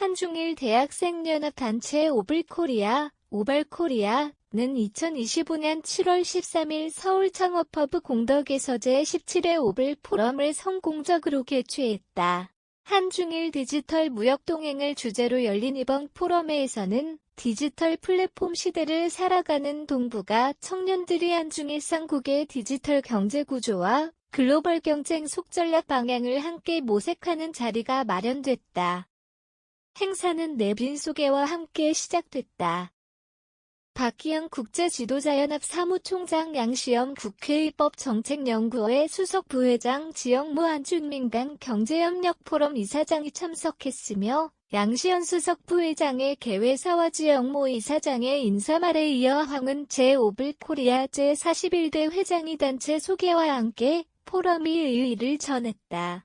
한중일 대학생연합단체 오블코리아, 오발코리아는 2025년 7월 13일 서울 창업허브 공덕에서 제17회 오블 포럼을 성공적으로 개최했다. 한중일 디지털 무역 동행을 주제로 열린 이번 포럼회에서는 디지털 플랫폼 시대를 살아가는 동북아 청년들이 한중일 쌍국의 디지털 경제 구조와 글로벌 경쟁 속전략 방향을 함께 모색하는 자리가 마련됐다. 행사는 내빈 소개와 함께 시작됐다. 박기영 국제지도자연합 사무총장 양시영 국회의법 정책연구회 수석 부회장 지영무 한중민간 경제협력포럼 이사장이 참석했으며 양시현 수석 부회장의 개회사와 지영모 이사장의 인사말에 이어 황은 제5불 코리아 제41대 회장이 단체 소개와 함께 포럼이 의의를 전했다.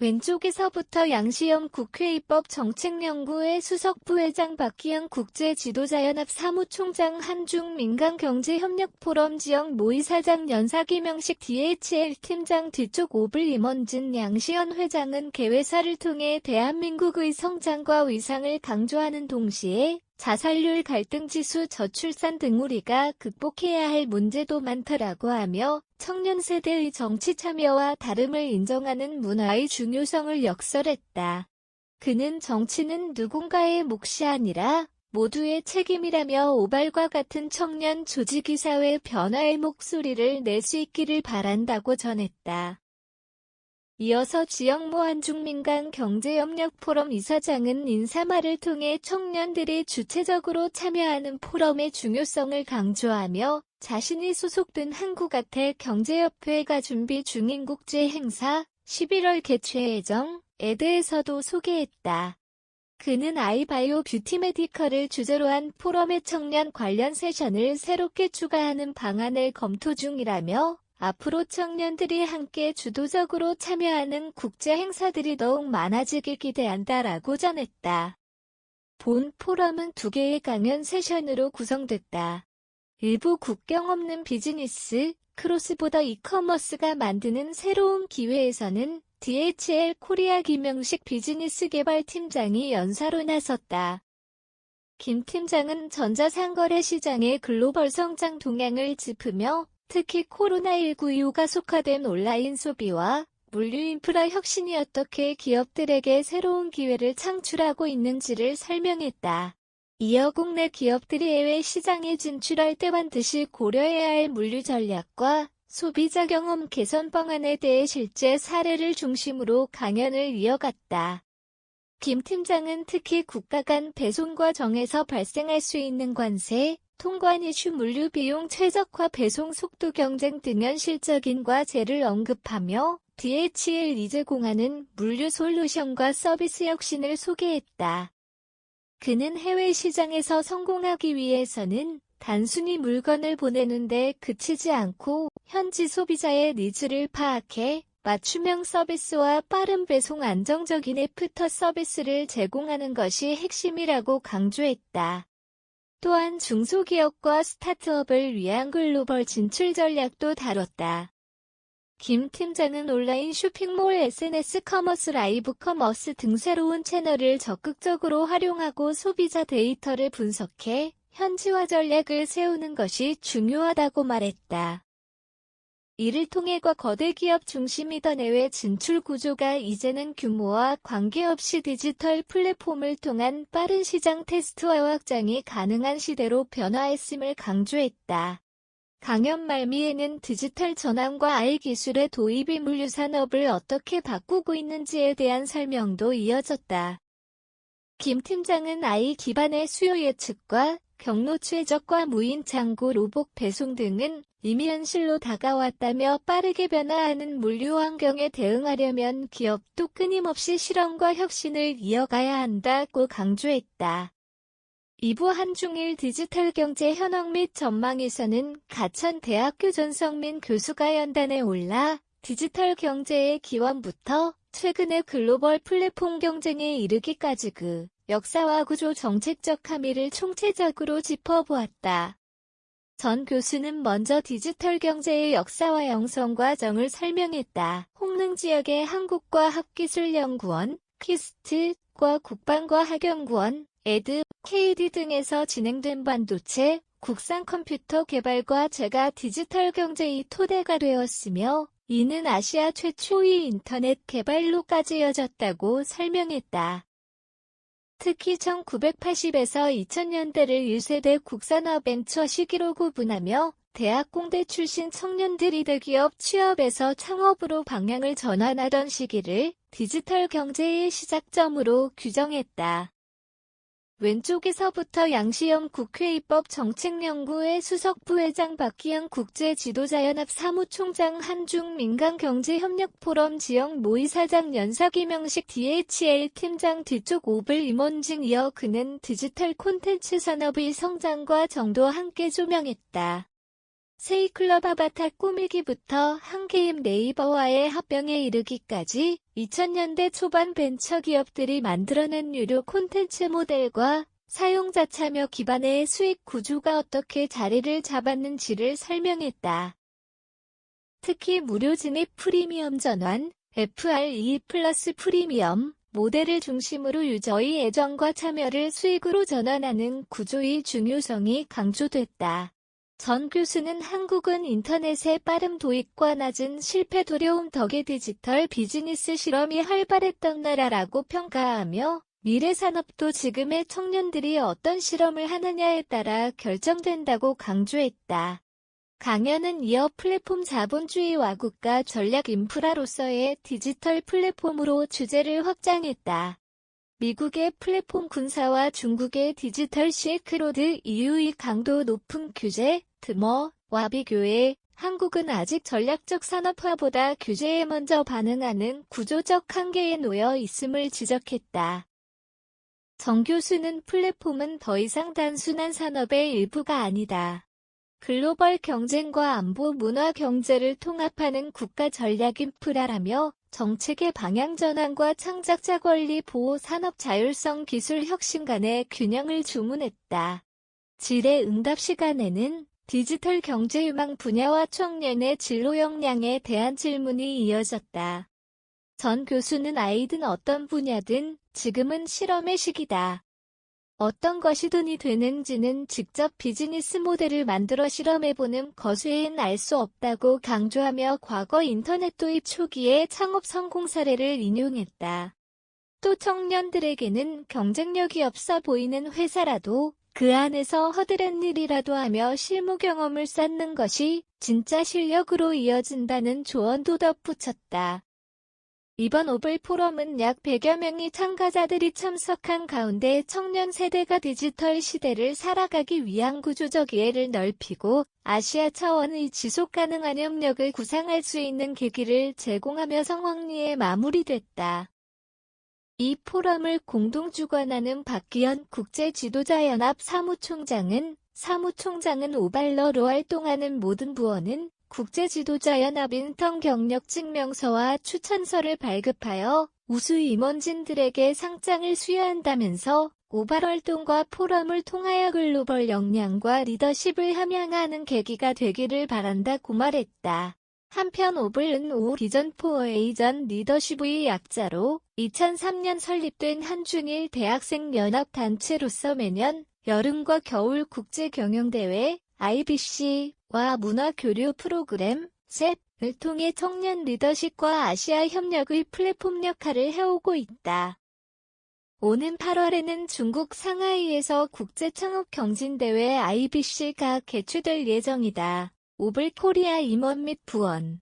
왼쪽에서부터 양시영 국회입법 정책연구회 수석부회장 박기영 국제지도자연합 사무총장 한중 민간경제협력포럼 지역 모의사장 연사기명식 DHL 팀장 뒤쪽 오블 임원진 양시현 회장은 개회사를 통해 대한민국의 성장과 위상을 강조하는 동시에 자살률 갈등 지수 저출산 등 우리가 극복해야 할 문제도 많더라고 하며 청년 세대의 정치 참여와 다름을 인정하는 문화의 중요성을 역설했다. 그는 정치는 누군가의 몫이 아니라 모두의 책임이라며 오발과 같은 청년 조직이 사회 변화의 목소리를 낼 수 있기를 바란다고 전했다. 이어서 지역모 한중민간 경제협력포럼 이사장은 인사말을 통해 청년들이 주체적으로 참여하는 포럼의 중요성을 강조하며 자신이 소속된 한국아태 경제협회가 준비 중인 국제 행사 11월 개최 예정에 대해서도 소개했다. 그는 아이바이오 뷰티 메디컬을 주제로 한 포럼의 청년 관련 세션을 새롭게 추가하는 방안을 검토 중이라며 앞으로 청년들이 함께 주도적으로 참여하는 국제 행사들이 더욱 많아지길 기대한다라고 전했다. 본 포럼은 두 개의 강연 세션으로 구성됐다. 일부 국경 없는 비즈니스, 크로스보더 이커머스가 만드는 새로운 기회에서는 DHL 코리아 김영식 비즈니스 개발 팀장이 연사로 나섰다. 김 팀장은 전자상거래 시장의 글로벌 성장 동향을 짚으며 특히 코로나19 이후 가속화된 온라인 소비와 물류 인프라 혁신이 어떻게 기업들에게 새로운 기회를 창출하고 있는지를 설명했다. 이어 국내 기업들이 해외 시장에 진출할 때 반드시 고려해야 할 물류 전략과 소비자 경험 개선 방안에 대해 실제 사례를 중심으로 강연을 이어갔다. 김 팀장은 특히 국가 간 배송 과정에서 발생할 수 있는 관세, 통관 이슈 물류 비용 최적화 배송 속도 경쟁 등 현실적인 과제를 언급하며 DHL 이 제공하는 물류 솔루션과 서비스 혁신을 소개했다. 그는 해외 시장에서 성공하기 위해서는 단순히 물건을 보내는데 그치지 않고 현지 소비자의 니즈를 파악해 맞춤형 서비스와 빠른 배송 안정적인 애프터 서비스를 제공하는 것이 핵심이라고 강조했다. 또한 중소기업과 스타트업을 위한 글로벌 진출 전략도 다뤘다. 김 팀장은 온라인 쇼핑몰 SNS 커머스 라이브 커머스 등 새로운 채널을 적극적으로 활용하고 소비자 데이터를 분석해 현지화 전략을 세우는 것이 중요하다고 말했다. 이를 통해 과 거대 기업 중심이던 해외 진출 구조가 이제는 규모와 관계없이 디지털 플랫폼을 통한 빠른 시장 테스트와 확장이 가능한 시대로 변화했음을 강조했다. 강연 말미에는 디지털 전환과 AI 기술의 도입이 물류 산업을 어떻게 바꾸고 있는지에 대한 설명도 이어졌다. 김 팀장은 AI 기반의 수요 예측과 경로 최적과 무인 창고 로봇 배송 등은 이미 현실로 다가왔다며 빠르게 변화하는 물류 환경에 대응하려면 기업도 끊임없이 실험과 혁신을 이어가야 한다고 강조했다. 2부 한중일 디지털 경제 현황 및 전망에서는 가천 대학교 전성민 교수가 연단에 올라 디지털 경제의 기원부터 최근의 글로벌 플랫폼 경쟁에 이르기까지 그 역사와 구조 정책적 함의를 총체적으로 짚어보았다. 전 교수는 먼저 디지털 경제의 역사와 영성 과 정을 설명했다. 홍릉 지역의 한국과학기술연구원, 퀴스트, 산업과 국방과 학연구원, 에드, KD 등에서 진행된 반도체, 국산 컴퓨터 개발과 제가 디지털 경제의 토대가 되었으며 이는 아시아 최초의 인터넷 개발로까지 이어졌다고 설명했다. 특히 1980에서 2000년대를 1세대 국산화 벤처 시기로 구분하며 대학 공대 출신 청년들이 대기업 취업에서 창업으로 방향을 전환하던 시기를 디지털 경제의 시작점으로 규정했다. 왼쪽에서부터 양시영 국회입법 정책연구회 수석부회장 박기영 국제지도자연합 사무총장 한중 민간경제협력포럼 지역 모의사장 연사기명식 DHL 팀장 뒤쪽 오블 임원진 이어 그는 디지털 콘텐츠 산업의 성장과 정도 함께 조명했다. 세이클럽 아바타 꾸미기부터 한게임 네이버와의 합병에 이르기까지 2000년대 초반 벤처 기업들이 만들어낸 유료 콘텐츠 모델과 사용자 참여 기반의 수익 구조가 어떻게 자리를 잡았는지를 설명했다. 특히 무료 진입 프리미엄 전환, FRE 플러스 프리미엄, 모델을 중심으로 유저의 애정과 참여를 수익으로 전환하는 구조의 중요성이 강조됐다. 전 교수는 한국은 인터넷의 빠른 도입과 낮은 실패 두려움 덕에 디지털 비즈니스 실험이 활발했던 나라라고 평가하며 미래 산업도 지금의 청년들이 어떤 실험을 하느냐에 따라 결정된다고 강조했다. 강연은 이어 플랫폼 자본주의와 국가 전략 인프라로서의 디지털 플랫폼으로 주제를 확장했다. 미국의 플랫폼 군사와 중국의 디지털 실크로드 EU의 강도 높은 규제, 드머와 비교해 한국은 아직 전략적 산업화보다 규제에 먼저 반응하는 구조적 한계에 놓여 있음을 지적했다. 정 교수는 플랫폼은 더 이상 단순한 산업의 일부가 아니다. 글로벌 경쟁과 안보 문화 경제를 통합하는 국가 전략 인프라라며 정책의 방향 전환과 창작자 권리 보호 산업 자율성 기술 혁신 간의 균형을 주문했다. 질의 응답 시간에는 디지털 경제 유망 분야와 청년의 진로 역량에 대한 질문이 이어졌다. 전 교수는 아이든 어떤 분야든 지금은 실험의 시기다. 어떤 것이 돈이 되는지는 직접 비즈니스 모델을 만들어 실험해보는 것외엔 알 수 없다고 강조하며 과거 인터넷 도입 초기의 창업 성공 사례를 인용했다. 또 청년들에게는 경쟁력이 없어 보이는 회사라도 그 안에서 허드렛 일이라도 하며 실무 경험을 쌓는 것이 진짜 실력으로 이어진다는 조언도 덧붙였다. 이번 오블 포럼은 약 100여 명의 참가자들이 참석한 가운데 청년 세대가 디지털 시대를 살아가기 위한 구조적 이해를 넓히고 아시아 차원의 지속 가능한 협력을 구상할 수 있는 계기를 제공하며 성황리에 마무리됐다. 이 포럼을 공동 주관하는 박기현 국제지도자연합 사무총장은 사무총장은 오발러로 활동하는 모든 부원은 국제지도자연합 인턴 경력 증명서와 추천서를 발급하여 우수 임원진들에게 상장을 수여한다면서 오발 활동과 포럼을 통하여 글로벌 역량과 리더십을 함양하는 계기가 되기를 바란다고 말했다. 한편 오블은 오 비전 포 에이전 리더십의 약자로 2003년 설립된 한중일 대학생 연합 단체로서 매년 여름과 겨울 국제 경영대회 IBC 와 문화교류 프로그램 셋을 통해 청년 리더십과 아시아 협력의 플랫폼 역할을 해오고 있다. 오는 8월에는 중국 상하이에서 국제 창업 경진대회 IBC가 개최될 예정이다. 오블 코리아 임원 및 부원